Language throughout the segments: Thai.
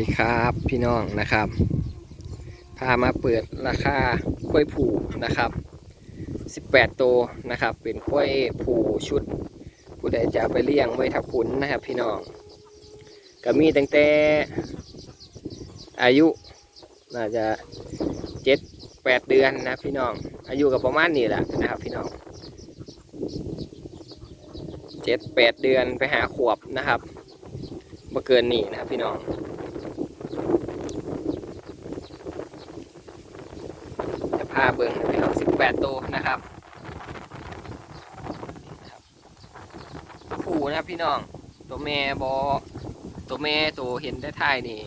ดีครับพี่น้องนะครับ พามาเปิดราคากล้วยผูนะครับ 18 ตัวนะครับ เป็นกล้วยผูชุด ผู้ใดจะไปเลี้ยงไว้ทับขุนนะครับ พี่น้องก็มีตั้งแต่อายุน่าจะเจ็ดแปดเดือนนะพี่น้อง อายุกับประมาณนี้แหละนะครับพี่น้องเจ็ดแปดเดือนไปหาขวบนะครับมาเกินนี่นะครับพี่น้อง จะพาเบิ้งพี่น้องสิบแปดตัวนะครับผูนะครับพี่น้อง ตัวแม่บอตัวแม่ตัวเห็นได้ท้ายนี่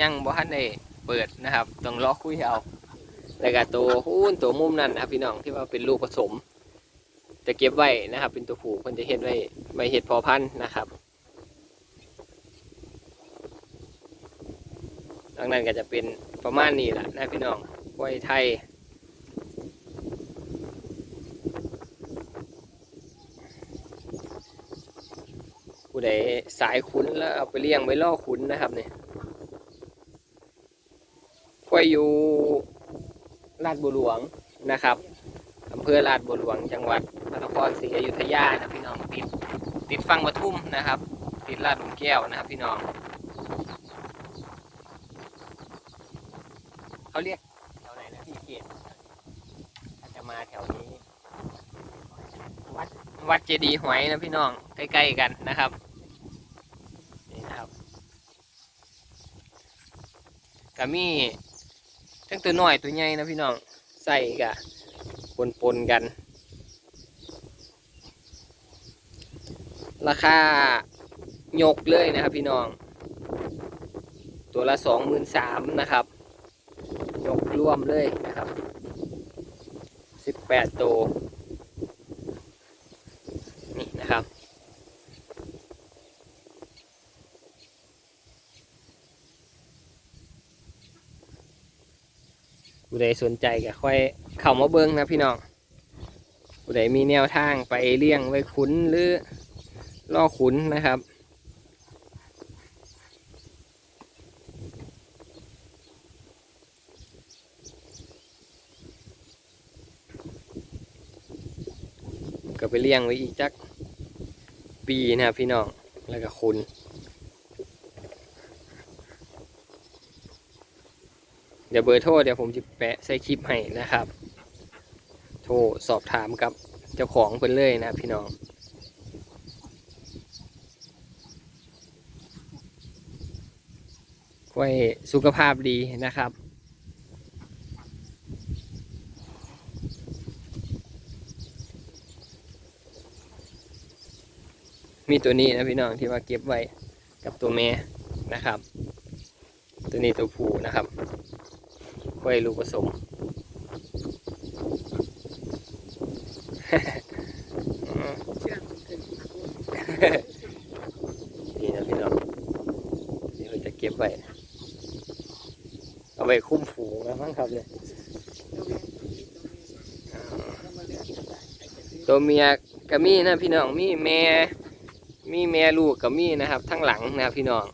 ยังบ่ทันได้เปิดนะครับต้องรอกคุยเอาแล้วก็ตัวหุ้นตัวมุมนั่นนะพี่น้องที่ว่าเป็นลูกผสม จะเก็บไว้นะครับ เป็นตัวผู้เพิ่นจะเฮ็ดไว้ไว้เฮ็ดพอพันนะครับดังนั้นก็จะเป็นประมาณนี้แหละนะพี่น้องกล้วยไทย ผู้ใดสายขุนแล้วเอาไปเลี้ยงไว้ล่อขุนนะครับเนี่ยควายอยู่ลาดบัวหลวงนะครับอำเภอลาดบัวหลวง จังหวัดพระนครศรีอยุธยานะพี่น้องติดติดฟังปทุมนะครับ ติดลาดหลุมแก้วนะครับพี่น้องเขาเรียกแถวไหนนะพี่เกียรติถ้าจะมาแถวนี้ วัดวัดเจดีย์หวยนะพี่น้องใกล้ๆกันนะครับ นี่นะครับ ก็มีทั้งตัวน้อยตัวใหญ่นะพี่น้องใส่กะปนปนๆกัน ราคายกเลยนะครับพี่น้อง ตัวละสองหมื่นสามนะครับยกรวมเลยนะครับสิบแปดตัวนี่นะครับ ผู้ใดสนใจก็ค่อยเข้ามาเบิ้งนะพี่น้องผู้ใดมีแนวทางไปเลี้ยงไว้ขุนหรือล่อขุนนะครับ ก็ไปเลี้ยงไว้อีกจักปีนะครับพี่น้องแล้วก็คุณ ดี๋ยวเบอร์โทรเดี๋ยวผมจะแปะใส่คลิปให้นะครับ โทรสอบถามกับเจ้าของเพิ่นเลยนะพี่น้องไว้สุขภาพดีนะครับมีตัวนี้นะพี่น้องที่ว่าเก็บไว้กับตัวแม่นะครับ ตัวนี้ตัวผู้นะครับ ไว้ลูกผสมนี่นะพี่น้องนี่เราจะเก็บไว้เอาไว้คุ้มฝูงนะมั้งครับเนี่ยตัวเมียก็มีนะพี่น้องมีแม่มีแม่ลูกกับมีนะครับ ทั้งหลังนะพี่น้อง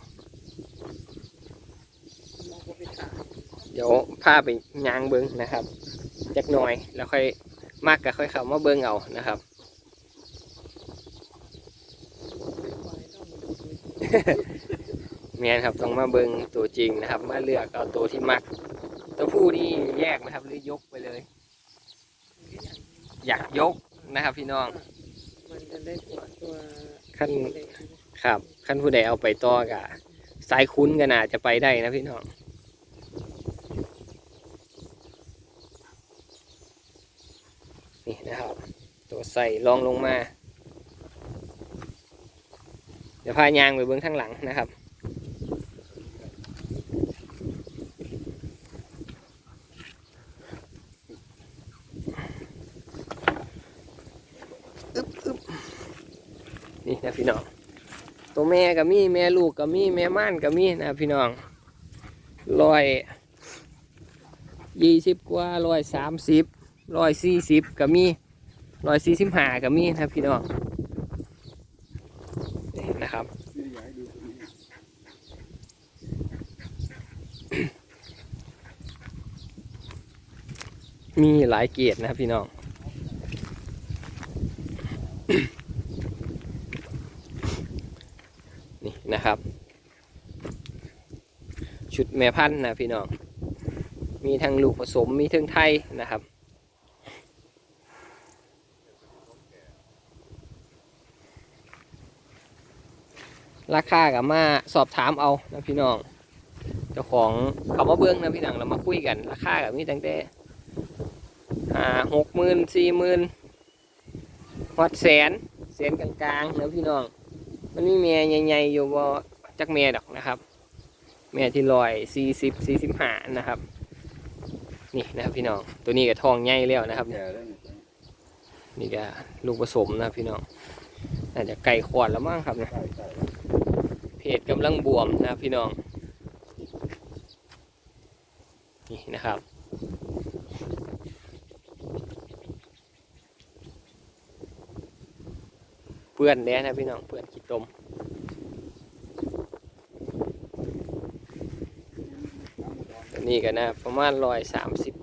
ดี๋ยวพาไปยางเบิ้งนะครับจักหน่อยแล้วค่อยมากก็ค่อยเข้ามาเบิ้งเอานะครับแมนครับต้องมาเบิ้งตัวจริงนะครับ มาเลือกเอาตัวที่มักตัวผู้นี่แยกนะครับ หรือยกไปเลย อยากยกนะครับ พี่น้องมันจะได้ตัวตัวขั้นครับขั้นผู้ใดเอาไปต่อกะสายคุ้นก็น่าจะไปได้นะพี่น้อง นี่นะครับ ตัวใส่ลองลงมา เดี๋ยวพายางไปเบื้องข้างหลังนะครับอึบอึบนี่นะพี่น้อง ตัวแม่ก็มีแม่ลูกก็มีแม่ม่านก็มีนะพี่น้องร้อยยี่สิบกว่าร้อยสามสิบ ร้อยสี่สิบก็มีร้อยสี่สิบห้าก็มีนะพี่น้องนะครับมีหลายเกตนะครับพี่น้อง นี่นะครับ ชุดแม่พันธุ์นะพี่น้อง มีทั้งลูกผสมมีทั้งไทยนะครับ ราคากับมาสอบถามเอานะพี่น้องเจ้าของเขามาเบิ้องนะพี่น้องเรามาคุยกัน ราคากับมีตั้งแต่ห้าหกหมื่นสี่หมื่นฮอดแสนแสนกลางๆนะพี่น้อง มันมีเมียใหญ่ๆอยู่บ่จักเมียดอกนะครับแม่ที่ลอยสี่สิบสี่สิบห้านะครับ นี่นะครับพี่น้องตัวนี้ก็ทองใหญ่แล้วนะครับนี่นี่ก็ลูกผสมนะพี่น้องน่าจะไก่ขวดแล้วมั้งครับเนี่ย ใช่ใช่เพจกำลังบวมนะพี่น้อง นี่นะครับ เพื่อนแน่นะพี่น้องเพื่อนขี้ตมตัวนี้ก็นะประมาณร้อยสามสิบ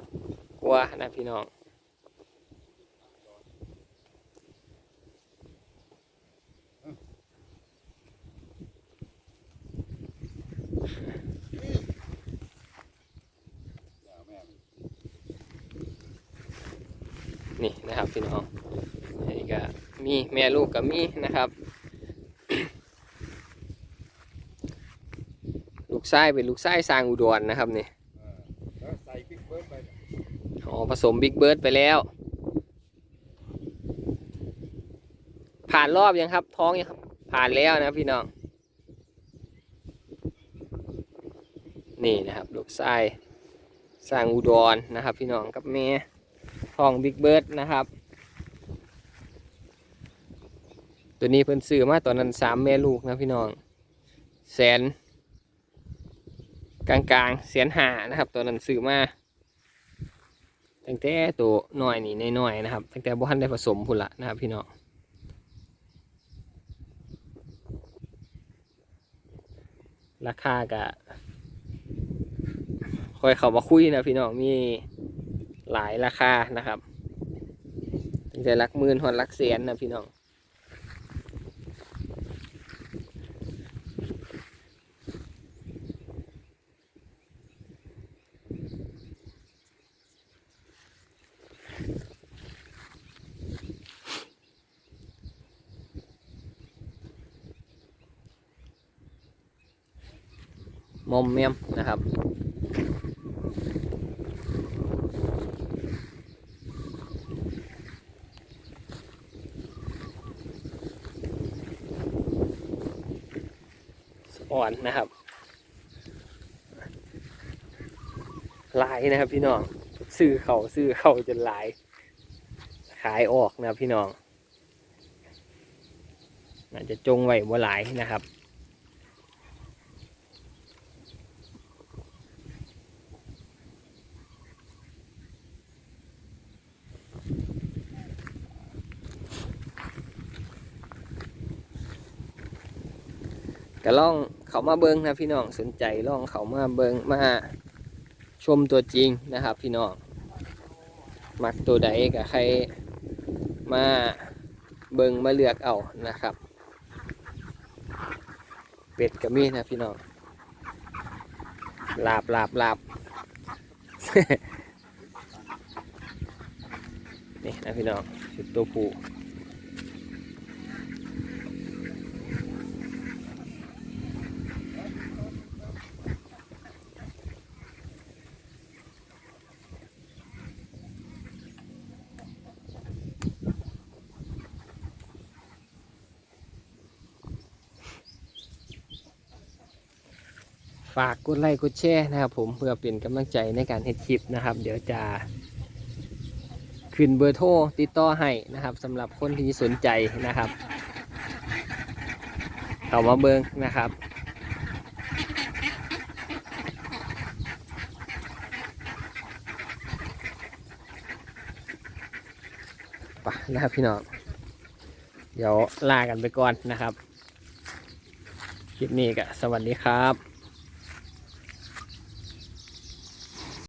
กว่านะพี่น้อง อย่าแม่มัน นี่นะครับพี่น้องนี่ก็มีแม่ลูกกับมีนะครับ ลูกไส้เป็นลูกไส้สร้างอุดรนะครับนี่อ๋อผสมบิ๊กเบิร์ดไปแล้ว ผ่านรอบยังครับ ท้องยังครับ ผ่านแล้วนะพี่น้อง นี่นะครับ ลูกไส้สร้างอุดรนะครับ พี่น้องกับแม่ องบิ๊กเบิร์ดนะครับ ตัวนี้เพิ่นซื้อมาตอนนั้นสามแม่ลูกนะพี่น้อง แสน กลางๆแสนหานะครับตัวนั้นซื้อมาตั้งแต่ตัวหน้อยนี่น้อยๆนะครับตั้งแต่บ่ทันได้ผสมพุ่นละนะครับพี่น้องราคากะคอยเข้ามาคุยนะพี่น้องมี หลายราคานะครับตั้งแต่ลักหมื่นหอดลักแสนนะพี่น้องมอมเมียมนะครับ อ่อนนะครับลายนะครับพี่น้องซื้อเขาซื้อเขาจนลาย ขายออกนะครับพี่น้องอาจจะจงไว้บ่หลายนะครับก็ล่อง เขามาเบิงนะพี่น้องสนใจล่องเขามาเบิงมาชมตัวจริงนะครับ พี่น้องมักตัวใดกับใครมาเบิงมาเลือกเอานะครับ เป็ดกับมีนะพี่น้องลาบลาบลาบนี่นะพี่น้องชุดตัวผู้ ฝากกดไลค์กดแชร์นะครับ ผมเพื่อเป็นกำลังใจในการเฮ็ดคลิปนะครับ เดี๋ยวจะขึ้นเบอร์โทรติดต่อให้นะครับสำหรับคนที่สนใจนะครับเข้ามาเบิงนะครับไปนะครับพี่น้องเดี๋ยวลากันไปก่อนนะครับ คลิปนี้ก็สวัสดีครับ